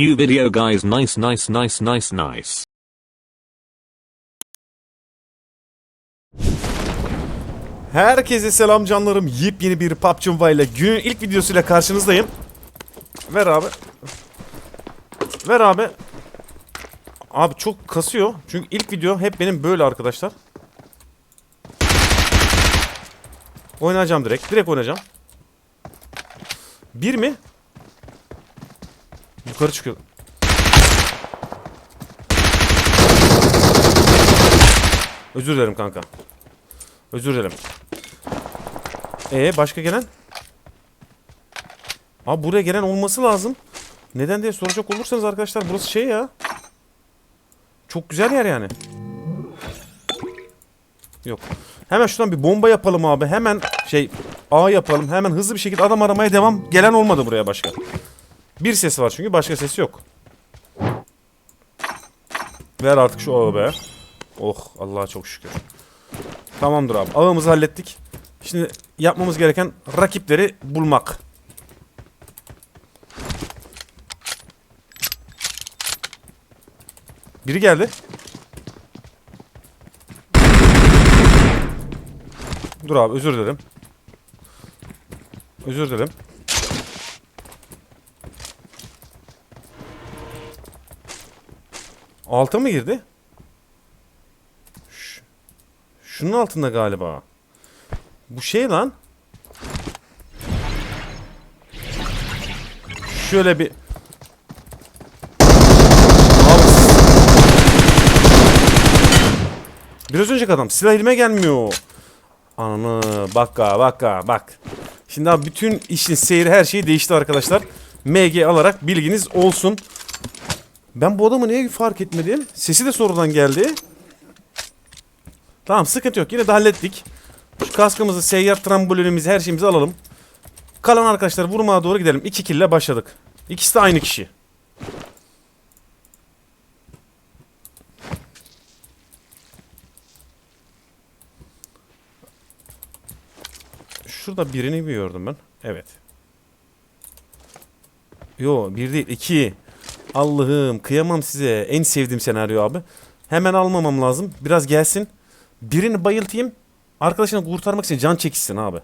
New video guys nice nice nice nice nice. Herkese selam canlarım. Yepyeni bir PUBG Mobile ile günün ilk videosuyla karşınızdayım. Ver abi. Ver abi. Abi çok kasıyor. Çünkü ilk video hep benim böyle arkadaşlar. Oynayacağım direkt. Direkt oynayacağım. Bir mi? Yukarı çıkıyor. Özür dilerim kanka. Özür dilerim. Ee başka gelen? Abi buraya gelen olması lazım. Neden diye soracak olursanız arkadaşlar burası şey ya. Çok güzel yer yani. Yok. Hemen şuradan bir bomba yapalım abi. Hemen şey A yapalım. Hemen hızlı bir şekilde adam aramaya devam. Gelen olmadı buraya başka. Bir ses var çünkü başka ses yok. Ver artık şu ağı be. Oh Allah'a çok şükür. Tamamdır abi. Ağımızı hallettik. Şimdi yapmamız gereken rakipleri bulmak. Biri geldi. Dur abi özür dilerim. Özür dilerim. Alta mı girdi? Ş- Şunun altında galiba. Bu şey lan. Şöyle bir Biraz önceki adam silah elime gelmiyor. Ananı bak ha, bak ha, bak. Şimdi abi bütün işin seyri her şey değişti arkadaşlar. MG alarak bilginiz olsun. Ben bu adamı niye fark etmedim? Sesi de sonradan geldi. Tamam sıkıntı yok. Yine de hallettik. Şu kaskımızı, seyyar trambolinimizi, her şeyimizi alalım. Kalan arkadaşlar vurmaya doğru gidelim. 2 kill ile başladık. İkisi de aynı kişi. Şurada birini bir gördüm ben. Evet. Yo bir değil iki. Allah'ım kıyamam size. En sevdiğim senaryo abi. Hemen almamam lazım. Biraz gelsin. Birini bayıltayım. Arkadaşını kurtarmak için can çekişsin abi.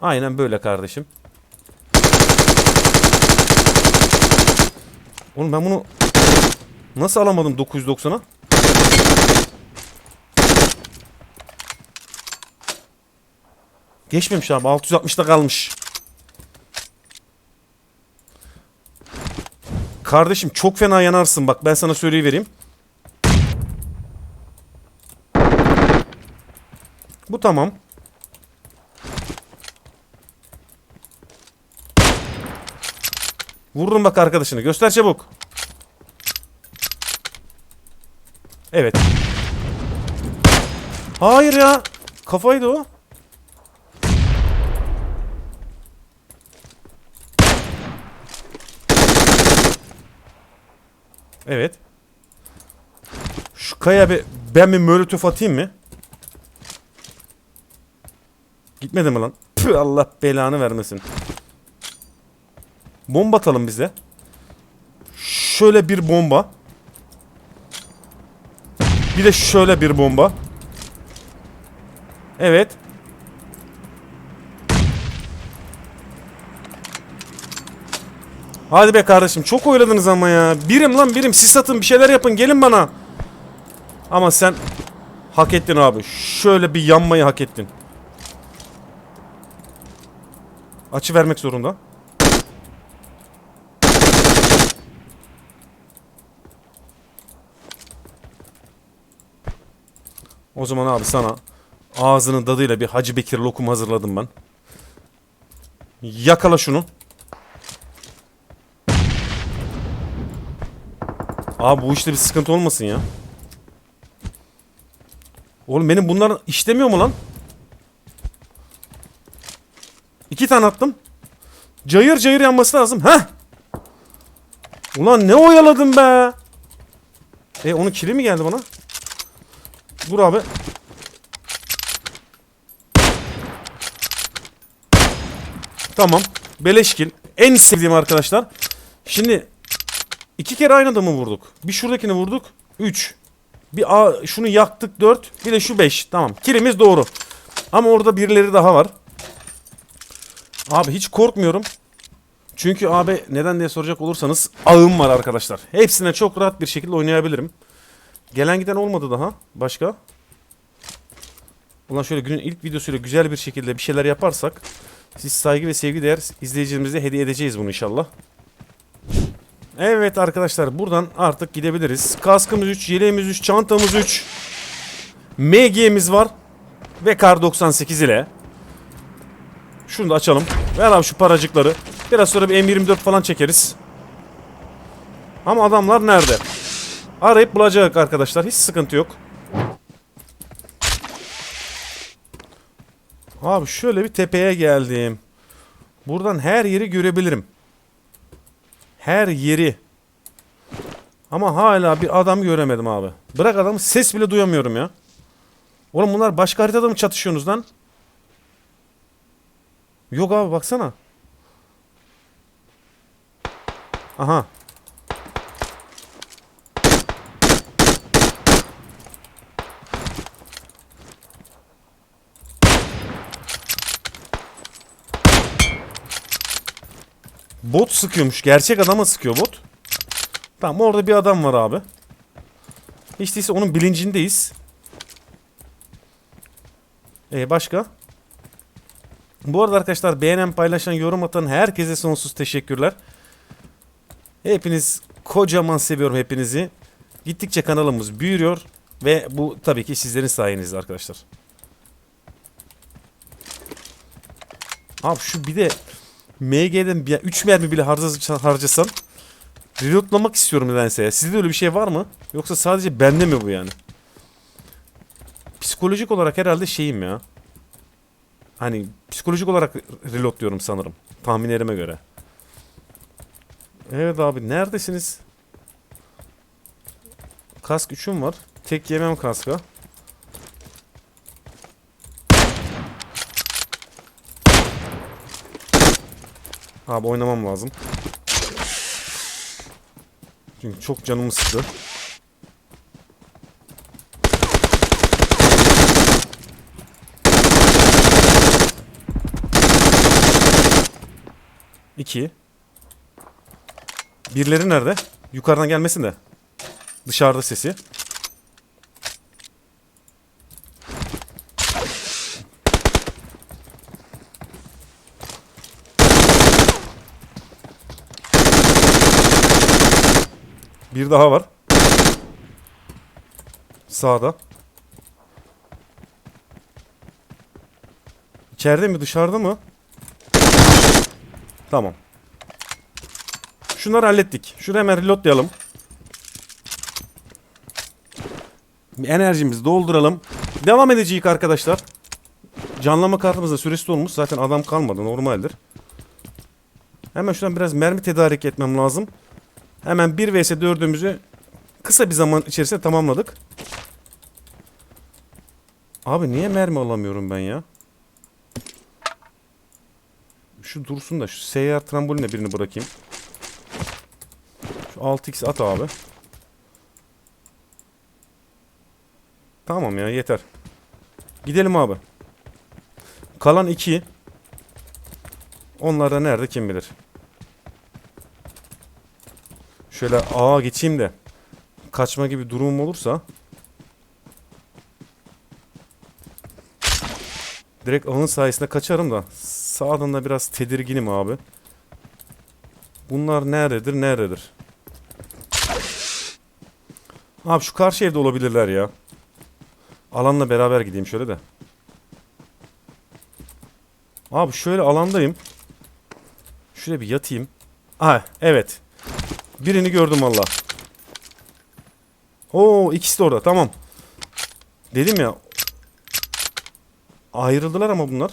Aynen böyle kardeşim. Oğlum ben bunu nasıl alamadım 990'a? Geçmemiş abi 660'da kalmış. Kardeşim çok fena yanarsın bak ben sana söyleyivereyim. Bu tamam. Vururum bak arkadaşını. Göster çabuk. Evet. Hayır ya. Kafaydı o. Evet. Şu kaya bir ben bir molotof atayım mı? Gitmedi mi lan? Püh, Allah belanı vermesin. Bomba atalım bize. Şöyle bir bomba. Bir de şöyle bir bomba. Evet. Hadi be kardeşim çok oyladınız ama ya. Birim lan birim siz satın bir şeyler yapın gelin bana. Ama sen hak ettin abi. Şöyle bir yanmayı hak ettin. Açı vermek zorunda. O zaman abi sana ağzının tadıyla bir Hacı Bekir lokum hazırladım ben. Yakala şunu. Abi bu işte bir sıkıntı olmasın ya. Oğlum benim bunlar işlemiyor mu lan? İki tane attım. Cayır cayır yanması lazım. Heh. Ulan ne oyaladım be. E onun kili mi geldi bana? Dur abi. Tamam. Beleşkil. En sevdiğim arkadaşlar. Şimdi İki kere aynı adamı vurduk. Bir şuradakini vurduk. Üç. Bir A, şunu yaktık dört. Bir de şu beş. Tamam. Kilimiz doğru. Ama orada birileri daha var. Abi hiç korkmuyorum. Çünkü abi neden diye soracak olursanız ağım var arkadaşlar. Hepsine çok rahat bir şekilde oynayabilirim. Gelen giden olmadı daha. Başka? Ulan şöyle günün ilk videosuyla güzel bir şekilde bir şeyler yaparsak siz saygı ve sevgi değer izleyicilerimize hediye edeceğiz bunu inşallah. Evet arkadaşlar buradan artık gidebiliriz. Kaskımız 3, yeleğimiz 3, çantamız 3. MG'miz var. Ve Kar 98 ile. Şunu da açalım. Ver abi şu paracıkları. Biraz sonra bir M24 falan çekeriz. Ama adamlar nerede? Arayıp bulacak arkadaşlar. Hiç sıkıntı yok. Abi şöyle bir tepeye geldim. Buradan her yeri görebilirim. Her yeri. Ama hala bir adam göremedim abi. Bırak adamı ses bile duyamıyorum ya. Oğlum bunlar başka haritada mı çatışıyorsunuz lan? Yok abi baksana. Aha. Bot sıkıyormuş. Gerçek adama sıkıyor bot. Tamam orada bir adam var abi. Hiç değilse onun bilincindeyiz. Ee, başka? Bu arada arkadaşlar beğenen, paylaşan, yorum atan herkese sonsuz teşekkürler. Hepiniz kocaman seviyorum hepinizi. Gittikçe kanalımız büyüyor ve bu tabii ki sizlerin sayenizde arkadaşlar. Abi şu bir de MG'den 3 mermi bile harcasam reloadlamak istiyorum nedense ya. Sizde öyle bir şey var mı? Yoksa sadece bende mi bu yani? Psikolojik olarak herhalde şeyim ya. Hani psikolojik olarak reload diyorum sanırım. Tahminlerime göre. Evet abi neredesiniz? Kask 3'üm var. Tek yemem kaska. Abi oynamam lazım. Çünkü çok canımı sıktı. İki. Birileri nerede? Yukarıdan gelmesin de. Dışarıda sesi. Bir daha var. Sağda. İçeride mi dışarıda mı? Tamam. Şunları hallettik. Şuraya hemen reloadlayalım. Enerjimizi dolduralım. Devam edeceğiz arkadaşlar. Canlama kartımızda süresi dolmuş. Zaten adam kalmadı. Normaldir. Hemen şuradan biraz mermi tedarik etmem lazım. Hemen 1 vs 4'ümüzü kısa bir zaman içerisinde tamamladık. Abi niye mermi alamıyorum ben ya? Şu dursun da şu seyyar trambolinle birini bırakayım. Şu 6x at abi. Tamam ya yeter. Gidelim abi. Kalan 2. Onlar da nerede kim bilir. Şöyle ağa geçeyim de kaçma gibi durumum olursa direkt ağın sayesinde kaçarım da sağdan da biraz tedirginim abi. Bunlar nerededir nerededir? Abi şu karşı evde olabilirler ya. Alanla beraber gideyim şöyle de. Abi şöyle alandayım. Şuraya bir yatayım. Ha evet. Birini gördüm valla. Oo ikisi de orada tamam. Dedim ya. Ayrıldılar ama bunlar.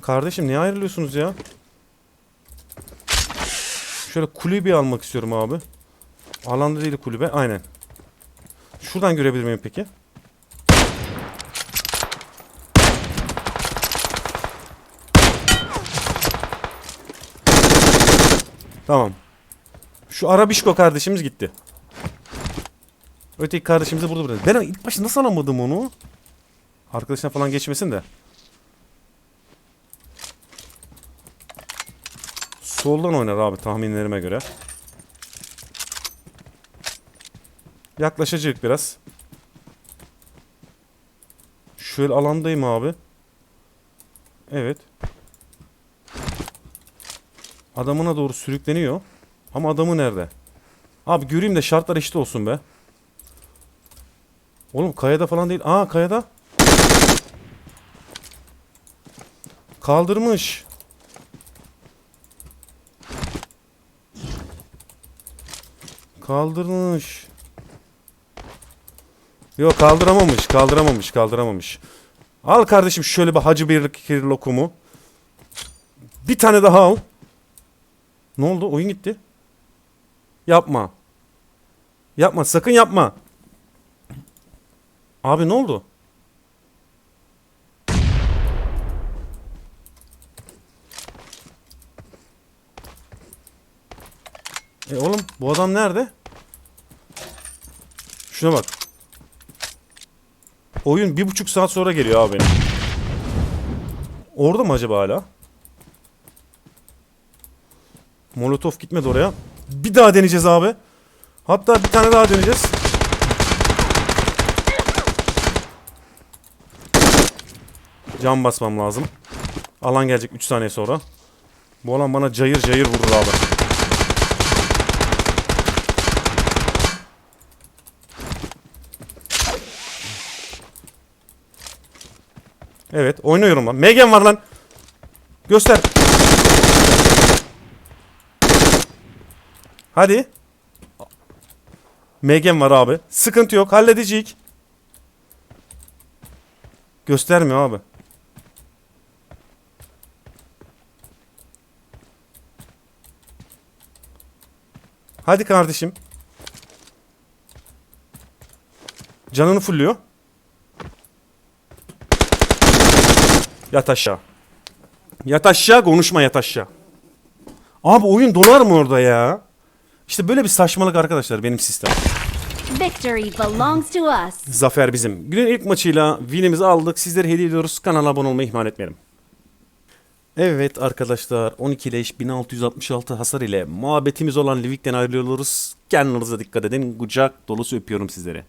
Kardeşim niye ayrılıyorsunuz ya? Şöyle kulübe almak istiyorum abi. Alanda değil kulübe. Aynen. Şuradan görebilir miyim peki? Tamam. Şu Arabişko kardeşimiz gitti. Öteki kardeşimizi burada bıraktı. Ben ilk başta nasıl alamadım onu? Arkadaşına falan geçmesin de. Soldan oynar abi tahminlerime göre. Yaklaşacak biraz. Şöyle alandayım abi. Evet. Adamına doğru sürükleniyor. Ama adamı nerede? Abi göreyim de şartlar eşit olsun be. Oğlum kayada falan değil. Aa kayada. Kaldırmış. Kaldırmış. Yok kaldıramamış, kaldıramamış, kaldıramamış. Al kardeşim şöyle bir hacı bir lokumu. Bir tane daha al. Ne oldu? Oyun gitti. Yapma. Yapma, sakın yapma. Abi ne oldu? E oğlum bu adam nerede? Şuna bak. Oyun bir buçuk saat sonra geliyor abi. Orada mı acaba hala? Molotov gitmedi oraya. Bir daha deneyeceğiz abi. Hatta bir tane daha deneyeceğiz. Cam basmam lazım. Alan gelecek 3 saniye sonra. Bu alan bana cayır cayır vurur abi. Evet oynuyorum lan. Megan var lan. Göster. Hadi. Megan var abi. Sıkıntı yok. Halledecek. Göstermiyor abi. Hadi kardeşim. Canını fulluyor. Yat aşağı. Yat aşağı konuşma yat aşağı. Abi oyun dolar mı orada ya? İşte böyle bir saçmalık arkadaşlar benim sistem. Victory belongs to us. Zafer bizim. Günün ilk maçıyla winimizi aldık. Sizlere hediye ediyoruz. Kanala abone olmayı ihmal etmeyelim. Evet arkadaşlar 12 leş 1666 hasar ile muhabbetimiz olan Livik'ten ayrılıyoruz. Kendinize dikkat edin. Kucak dolusu öpüyorum sizleri.